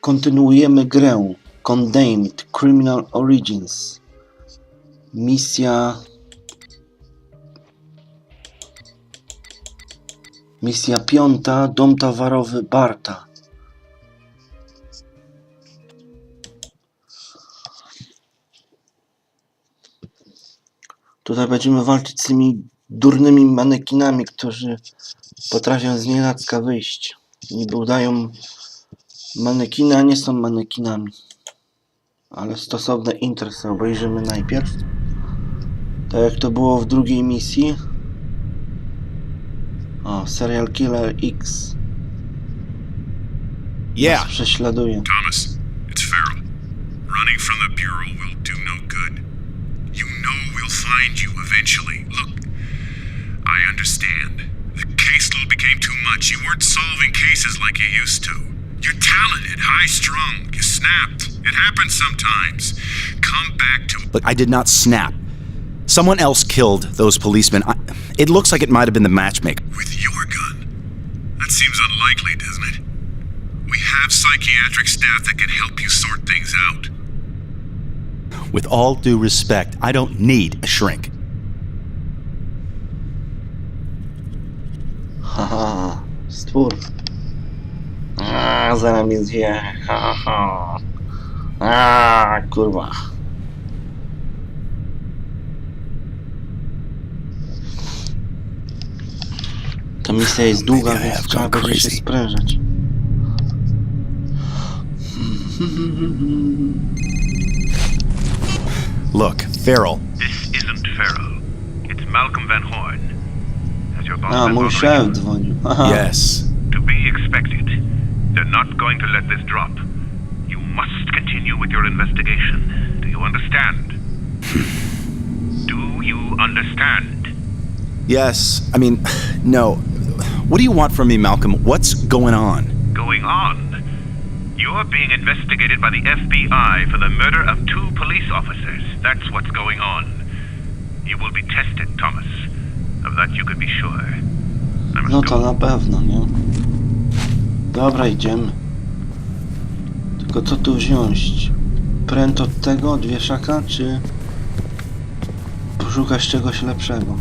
Kontynuujemy grę Condemned Criminal Origins. Misja. Misja piąta. Dom towarowy Barta. Tutaj będziemy walczyć z tymi durnymi manekinami, którzy potrafią z nienacka wyjść. Niby udają manekiny, a nie są manekinami. Ale stosowne sobie obejrzymy najpierw. Tak jak to było w drugiej misji. O, Serial Killer X Yeah. nas prześladuje. Thomas, it's Farrell. Running from the Bureau will do no good. You know we'll find you eventually. Look, I understand. The caseload became too much. You weren't solving cases like you used to. You're talented, high strung. You snapped. It happens sometimes. Come back to Look, I did not snap. Someone else killed those policemen. I, it looks like it might have been the matchmaker. with your gun. That seems unlikely, doesn't it? We have psychiatric staff that can help you sort things out. With all due respect, I don't need a shrink. Haha, stwór. A, zaraz mnie zje. Ha, ha. A, kurwa. Ta misja jest długa, I więc have trzeba gone będzie się sprężać. Look, Farrell, This isn't Farrell. It's Malcolm Van Horn. Has your boss A, been mój bothering szef dzwonił. Aha. yes. To be expected. They're not going to let this drop. You must continue with your investigation. Do you understand? Hmm. Do you understand? Yes. I mean, no. What do you want from me, Malcolm? What's going on? Going on. You're being investigated by the FBI for the murder of two police officers. That's what's going on. You will be tested, Thomas. Of that you can be sure. I must No go. to na pewno, nie? Dobra, idziemy. Tylko co tu wziąć? Pręt od tego, od wieszaka, czy poszukać czegoś lepszego?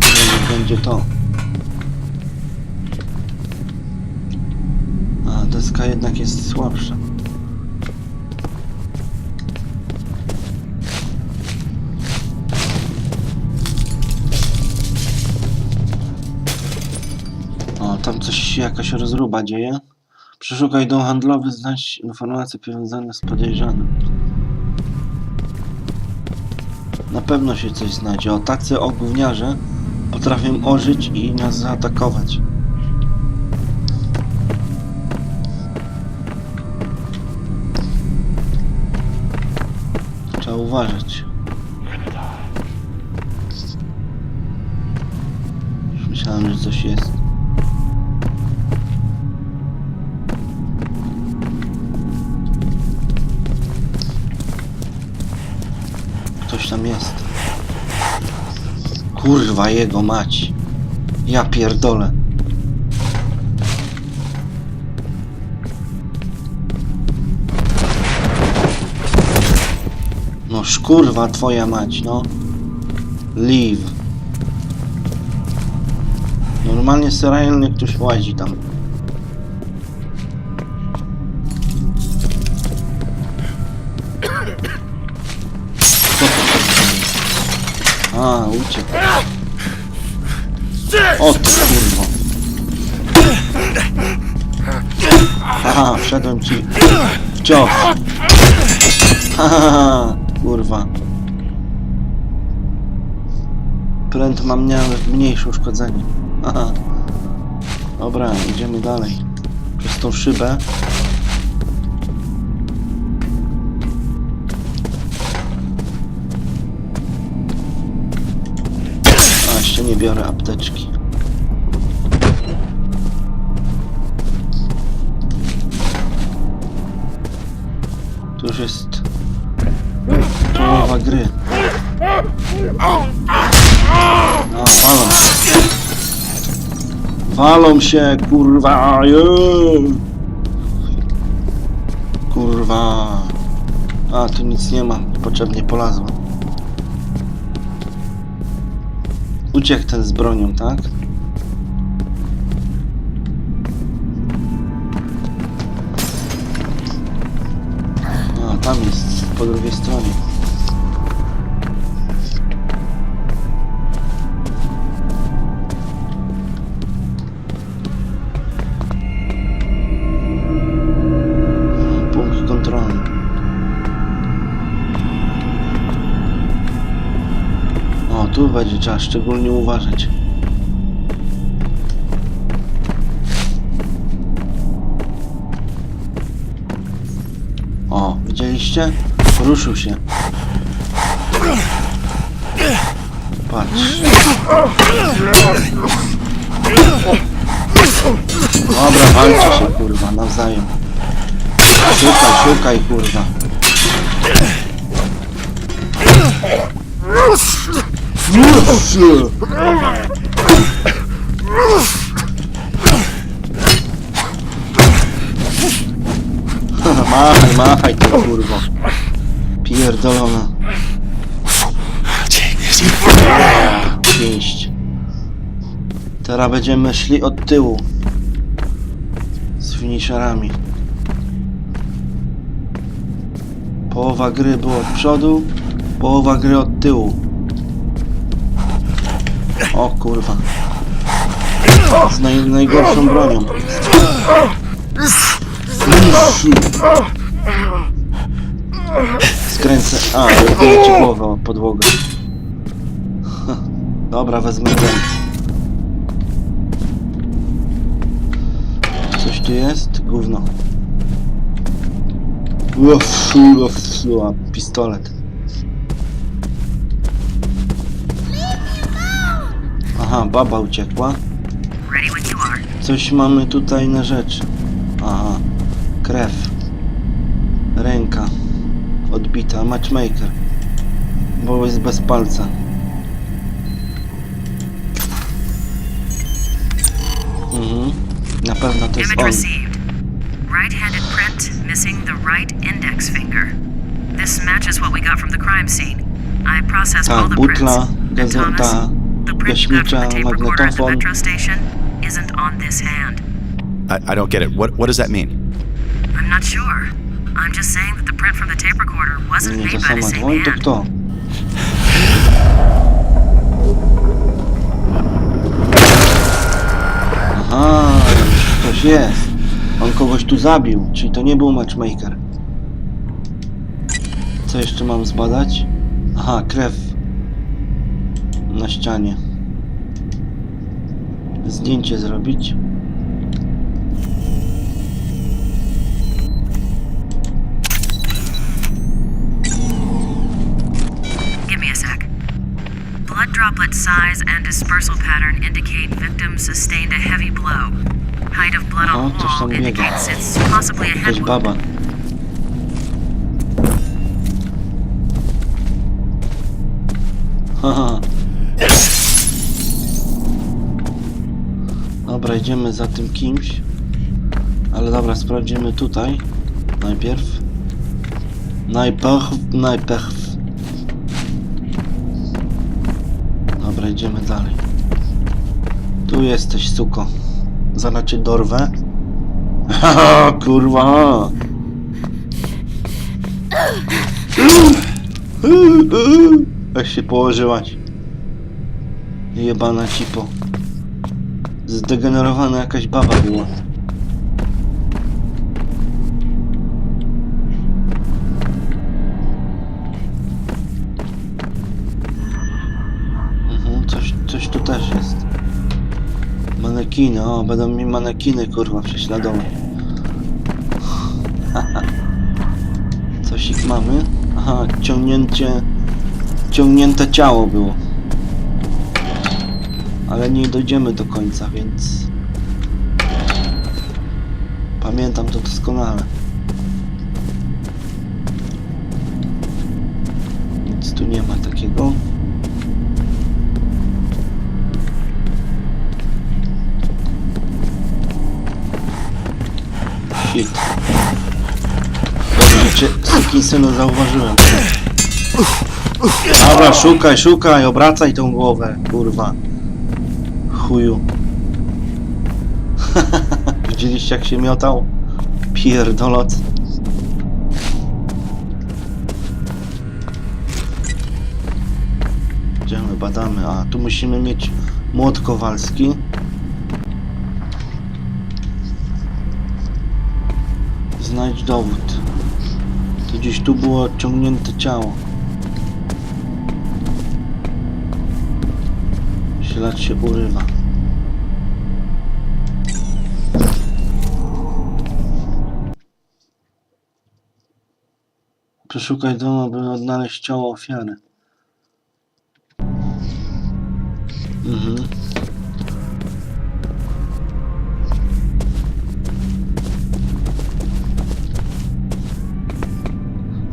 Może będzie to. A, deska jednak jest słabsza. Tam coś się jakaś rozruba dzieje. Przeszukaj dom handlowy, znajdź informacje powiązane z podejrzanym. Na pewno się coś znajdzie. O, tacy ogówniarze potrafią ożyć i nas zaatakować. Trzeba uważać. Myślałem, że coś jest. Tam jest. Kurwa jego mać. Ja pierdolę. No szkurwa twoja mać, no. Leave. Normalnie seryjnie ktoś łazi tam. A, uciekł. O ty kurwa. Haha, wszedłem ci w cios. Haha, kurwa. Pręd mam mniejsze uszkodzenie. Aha. Dobra, idziemy dalej. Przez tą szybę. Nie biorę apteczki. To już jest połowa gry. A, walą. Walą się, kurwa! Kurwa! A, tu nic nie ma. Potrzebnie polazło. Uciekł ten z bronią, tak? A, tam jest, po drugiej stronie. Będzie trzeba szczególnie uważać. O, widzieliście? Ruszył się. Patrz. Dobra, walczcie się kurwa, nawzajem. Szukaj, szukaj kurwa. Machaj, machaj ty kurwo. Pierdolona. Pięść. Teraz będziemy szli od tyłu. Z finisherami. Połowa gry była od przodu, połowa gry od tyłu. O kurwa. Z naj, najgorszą bronią. Skręcę. A, rozbiję ci głowę o podłogę. Dobra, wezmę ten. Coś tu jest? Gówno. Uf, uf, uf, pistolet. Aha, baba uciekła. Coś mamy tutaj na rzecz. Aha, krew. Ręka. Odbita. Matchmaker. Bo jest bez palca. Mhm. Na pewno to jest on. Right-handed print missing the right index finger. This matches what we got from the crime scene. I processed all the butla, prints. And Thomas, gazeta, the print you got from gaśnicza, the tape recorder at the magnetofon. metro station isn't on this hand. I, I don't get it. What what does that mean? I'm not sure. I'm just saying that the print from the tape recorder wasn't Nie, made to by the sama same dłoń, to hand. kto? Aha, ktoś jest. On kogoś tu zabił, czyli to nie był matchmaker. Co jeszcze mam zbadać? Aha, krew na ścianie. Zdjęcie zrobić. Give me a sec. Blood droplet size and dispersal pattern indicate victim sustained a heavy blow. Height of blood on Aha, wall indicates it's possibly a head baba. Haha. Dobra, idziemy za tym kimś. Ale dobra, sprawdzimy tutaj. Najpierw. Najpierw, najpierw. Dobra, idziemy dalej. Tu jesteś, suko. Zaraz cię dorwę. Haha, kurwa! Jak się położyłaś? Jebana cipo. Zdegenerowana jakaś baba była. Mhm, coś, coś tu też jest. Manekiny, o, będą mi manekiny kurwa prześladować. Coś ich mamy? Aha, ciągnięcie... Ciągnięte ciało było. Ale nie dojdziemy do końca, więc... Pamiętam to doskonale. Nic tu nie ma takiego. Shit. Dobrze, cię synu zauważyłem. Dobra, szukaj, szukaj, obracaj tą głowę, kurwa. Chuju. Widzieliście jak się miotał? Pierdolot. Idziemy, badamy. A, tu musimy mieć młot kowalski. Znajdź dowód. To gdzieś tu było odciągnięte ciało. Ślad się urywa. Przeszukaj dom, aby odnaleźć ciało ofiary. Mhm.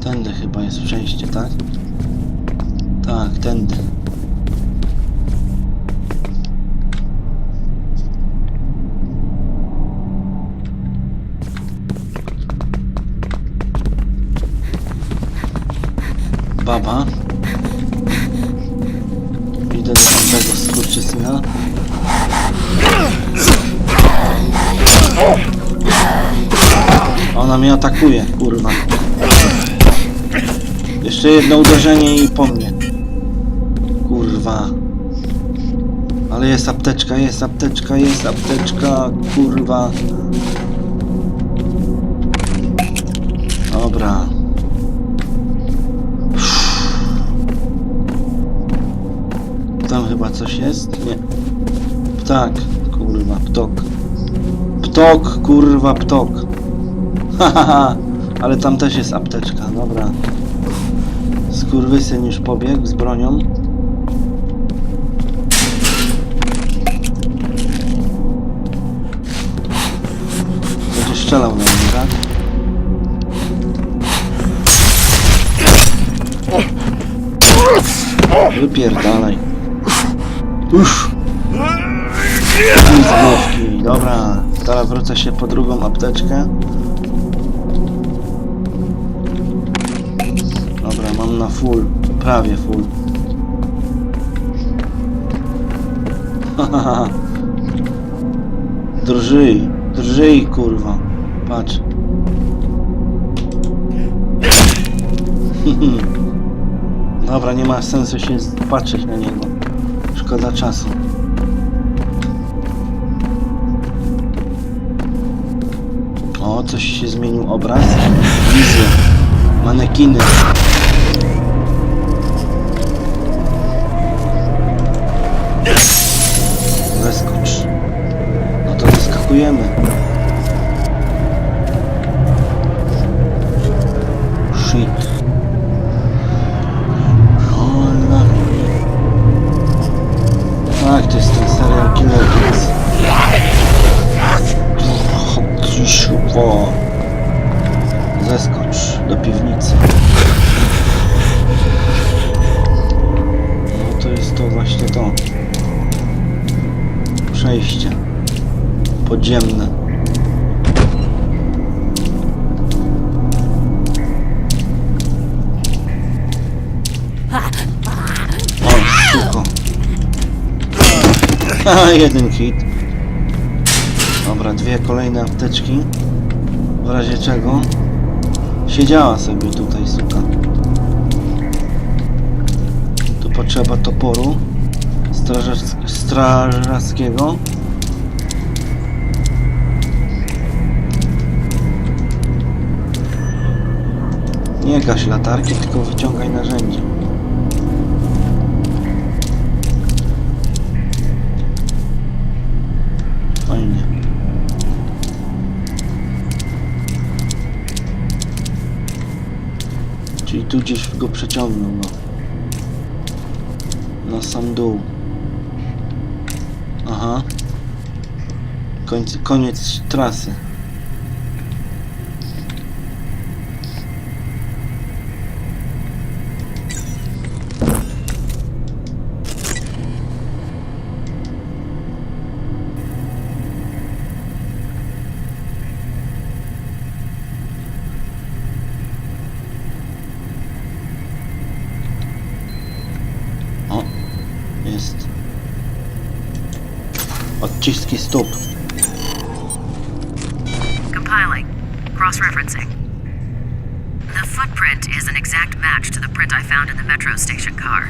Tędy chyba jest przejście, tak? Tak, tędy. Baba. Idę do tamtego skurczysyna. Ona mnie atakuje, kurwa. Jeszcze jedno uderzenie i po mnie. Kurwa. Ale jest apteczka, jest apteczka, jest apteczka, kurwa. Dobra. Coś jest? Nie. Ptak, kurwa, ptok. Ptok, kurwa, ptok. Hahaha, ale tam też jest apteczka, dobra. Skurwysyn już pobiegł z bronią. Będzie strzelał na mnie, tak? Wypierdalaj. Uff. Dobra, teraz wrócę się po drugą apteczkę. Dobra, mam na full. Prawie full. Drżyj, drżyj kurwa. Patrz. Dobra, nie ma sensu się patrzeć na niego. Szkoda czasu. O, coś się zmienił obraz. Widzę. Manekiny. Haha, jeden hit. Dobra, dwie kolejne apteczki. W razie czego siedziała sobie tutaj suka. Tu potrzeba toporu strażac- strażackiego. Nie gaś latarki, tylko wyciągaj narzędzie. Fajnie. Czyli tu gdzieś go przeciągnął, no. Na sam dół. Aha. Końc, koniec trasy. Odciski stóp. Compiling. Cross referencing. The footprint is an exact match to the print I found in the metro station car.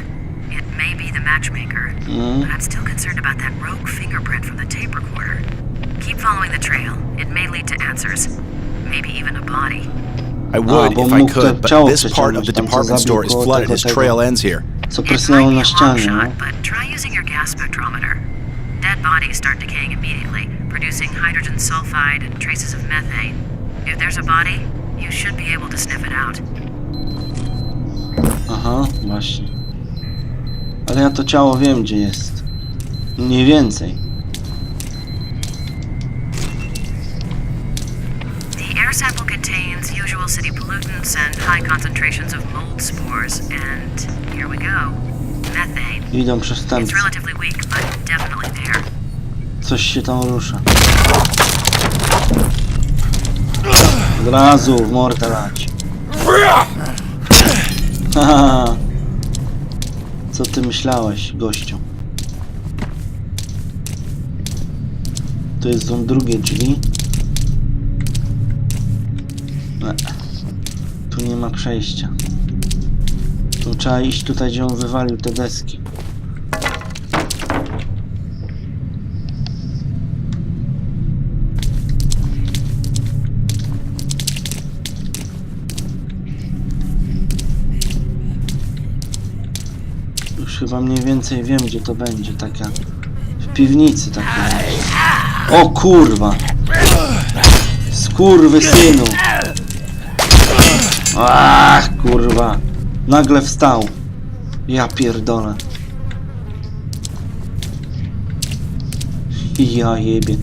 It may be the matchmaker, but I'm still concerned about that rogue fingerprint from the tape recorder. Keep following the trail. It may lead to answers. Maybe even a body. I would bo if I could, but this part of the przeciągnąć, tam, co department store is flooded. tego, His trail ends here. Co It prysnęło might be a long shot, but try using your gas spectrometer. Dead bodies start decaying immediately, producing hydrogen sulfide and traces of methane. If there's a body, you should be able to sniff it out. Aha, właśnie. Ale ja to ciało wiem, gdzie jest. Mniej więcej. The air sample contains usual city pollutants and high concentrations of mold spores, and here we go. Methane. Idą It's przestępcy. relatively weak, but definitely. Coś się tam rusza. Od razu w mordę. Co ty myślałeś, gościu? To jest są drugie drzwi. E, Tu nie ma przejścia. Tu trzeba iść tutaj, gdzie on wywalił te deski. Już chyba mniej więcej wiem, gdzie to będzie. Taka w piwnicy taka. O kurwa! Skurwy synu! Ach kurwa! Nagle wstał. Ja pierdolę. Ja jebie.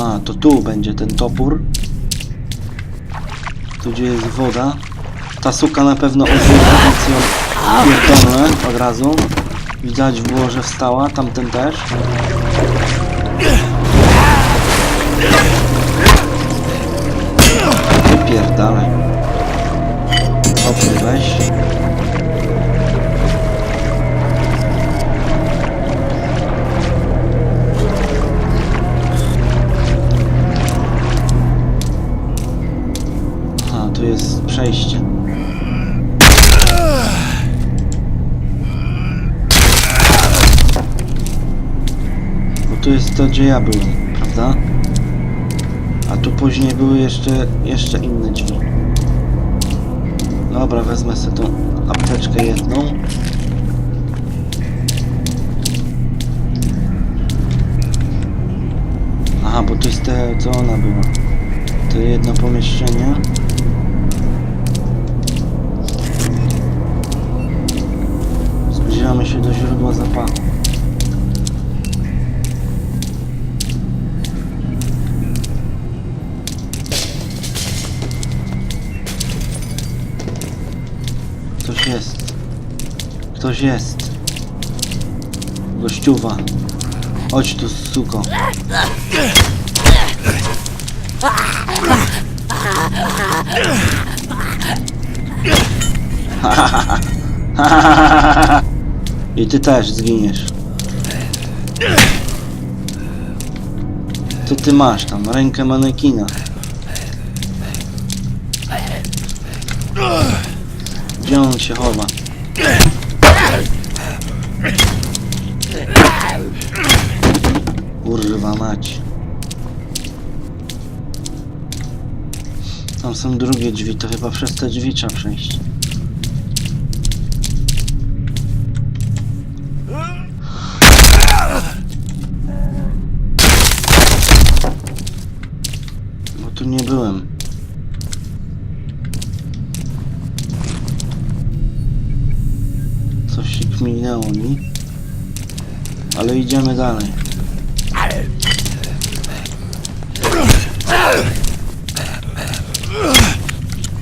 A, to tu będzie ten topór. Tu gdzie jest woda. Ta suka na pewno odzywa, pierdolę od razu. Widać było, że wstała, tamten też. Wypierdalaj. Topór weź. Aha, tu jest przejście. Tu jest to, gdzie ja byłem, prawda? A tu później były jeszcze, jeszcze inne drzwi. Dobra, wezmę sobie tą apteczkę jedną. Aha, bo to jest te, co ona była. To jedno pomieszczenie. Zbliżamy się do źródła zapachu. Ktoś jest. Ktoś jest. Gościuwa. Chodź tu, suko. I ty też zginiesz. Co ty masz tam? Rękę manekina. On się chowa? Kurwa mać. Tam są drugie drzwi, to chyba przez te drzwi trzeba przejść. Tu nie byłem. Kminęło mi. Ale idziemy dalej.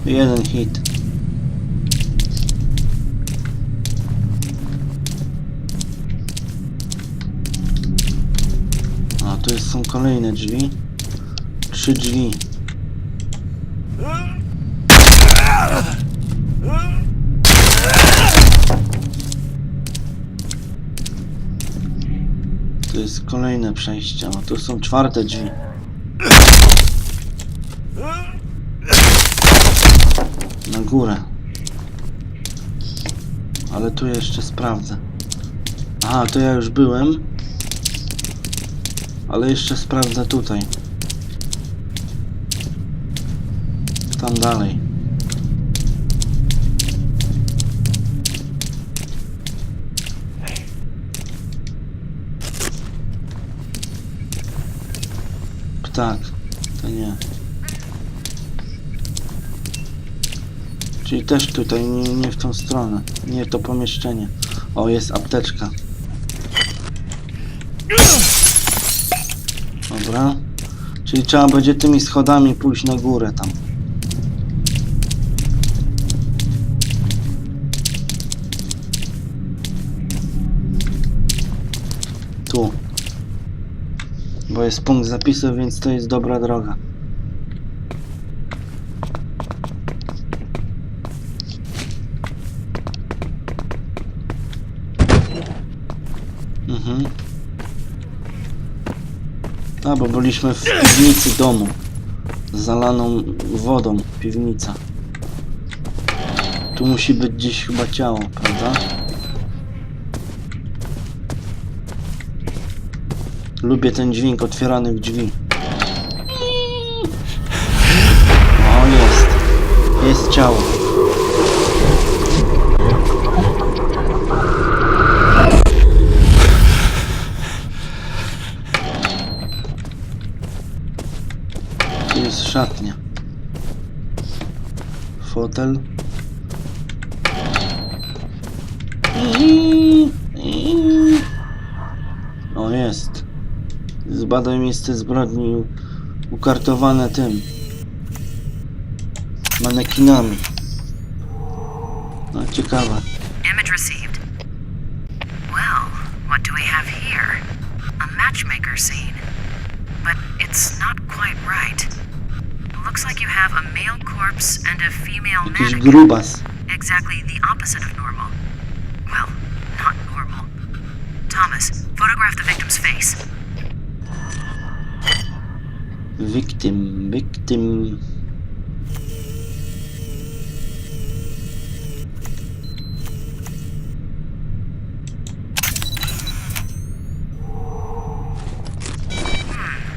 Jeden hit. A tu jest, są kolejne drzwi. Trzy drzwi. Tu jest kolejne przejście. O, tu są czwarte drzwi. Na górę. Ale tu jeszcze sprawdzę. Aha, to ja już byłem. Ale jeszcze sprawdzę tutaj. Tam dalej. Ptak. To nie. Czyli też tutaj, nie, nie w tą stronę. Nie to pomieszczenie. O, jest apteczka. Dobra. Czyli trzeba będzie tymi schodami pójść na górę tam. Bo jest punkt zapisu, więc to jest dobra droga. Mhm. A, bo byliśmy w piwnicy domu. Zalaną wodą piwnica. Tu musi być gdzieś chyba ciało, prawda? Lubię ten dźwięk otwieranych drzwi. O, jest. Jest ciało. Jest szatnia. Fotel. O, jest. Zbadaj miejsce zbrodni ukartowane tym. Manekinami. No, ciekawe. Image received. Well, what do we have here? A matchmaker scene. But it's not quite right. Looks like you have a male corpse and a female Jakiś grubas. Exactly the opposite of normal. Well, not normal. Thomas, photograph the victim's face. Victim, victim.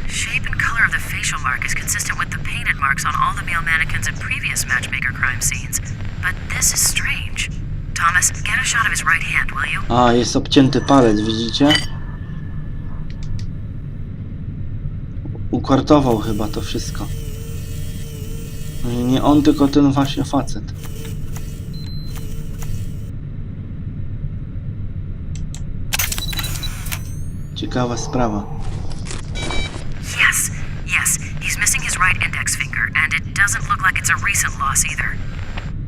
Shape and color of the facial mark is consistent with the painted marks on all the male mannequins in previous matchmaker crime scenes. But this is strange. Thomas, get a shot of his right hand, will you? Ah, A, jest obcięty palec, widzicie? Ukartował chyba to wszystko. Nie- Nie on, tylko ten właśnie facet. Ciekawa sprawa. Yes, yes. He's missing his right index finger, and it doesn't look like it's a recent loss either.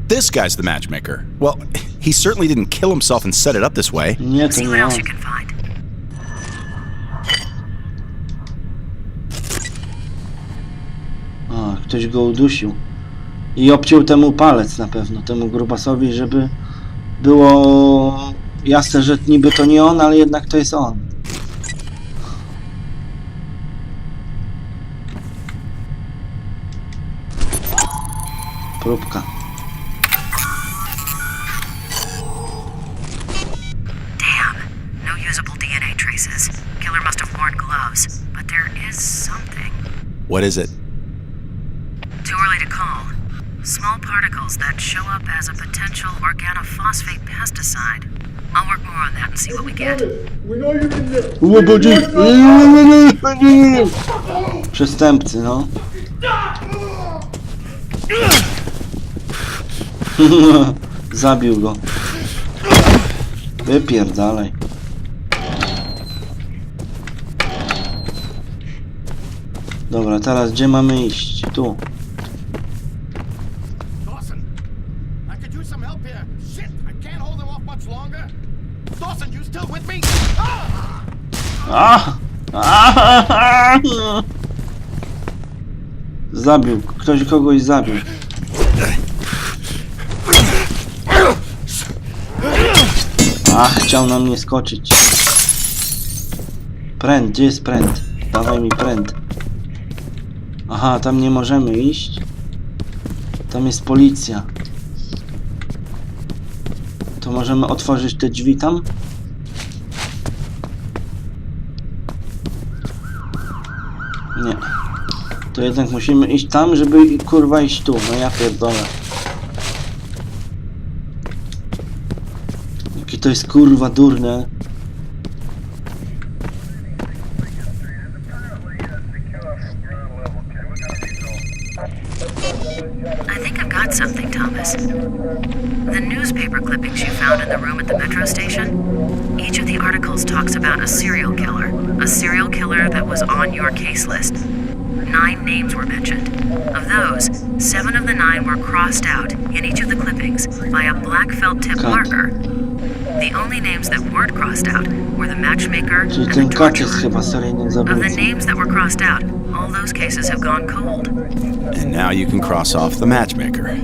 This guy's the matchmaker. Well, he certainly didn't kill himself and set it up this way. Nie, to nie on. you can find. A, ktoś go udusił. I obciął temu palec na pewno, temu grubasowi, żeby było jasne, że niby to nie on, ale jednak to jest on. Próbka. Damn. No usable DNA traces. Killer must have worn gloves. But there is something. What is it? Too early to call. Small particles that show up as a potential organophosphate pesticide. I'll work more on that and see what we get. Przestępcy, no. Zabił go. Wypierdalaj. Dobra, teraz gdzie mamy iść? Tu. Zabił. Ktoś kogoś zabił. Ach, chciał na mnie skoczyć. Pręd, gdzie jest pręd? Dawaj mi pręd. Aha, tam nie możemy iść. Tam jest policja. To możemy otworzyć te drzwi tam? Nie. To jednak musimy iść tam, żeby kurwa iść tu. No ja pierdolę. Jakie to jest kurwa durne. Each of the clippings by a black felt tip Cut. marker. The only names that weren't crossed out were the matchmaker Czyli and ten the kat jest chyba seryjnym Of the zabójcą. names that were crossed out, all those cases have gone cold. And now you can cross off the matchmaker.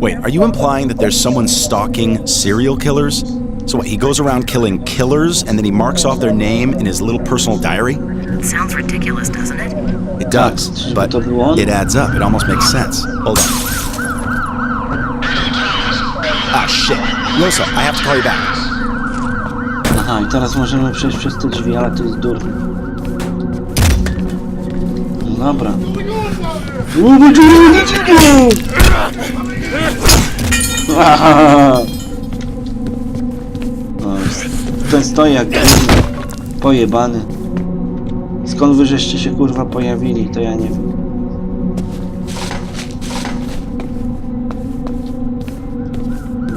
Wait, are you implying that there's someone stalking serial killers? So what, he goes around killing killers and then he marks off their name in his little personal diary? Sounds ridiculous, doesn't it? It does, but to był on? it adds up. It almost makes sense. Hold on. Yosa, I have to call you back. Aha, i teraz możemy przejść przez te drzwi, ale to jest durne. No dobra. Aha! No, jest- ten stoi jak pojebany. Skąd wy żeście się kurwa pojawili, to ja nie wiem.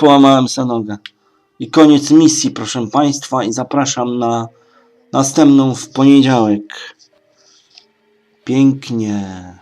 Połamałem sobie nogę. I koniec misji, proszę Państwa, i zapraszam na następną w poniedziałek. Pięknie.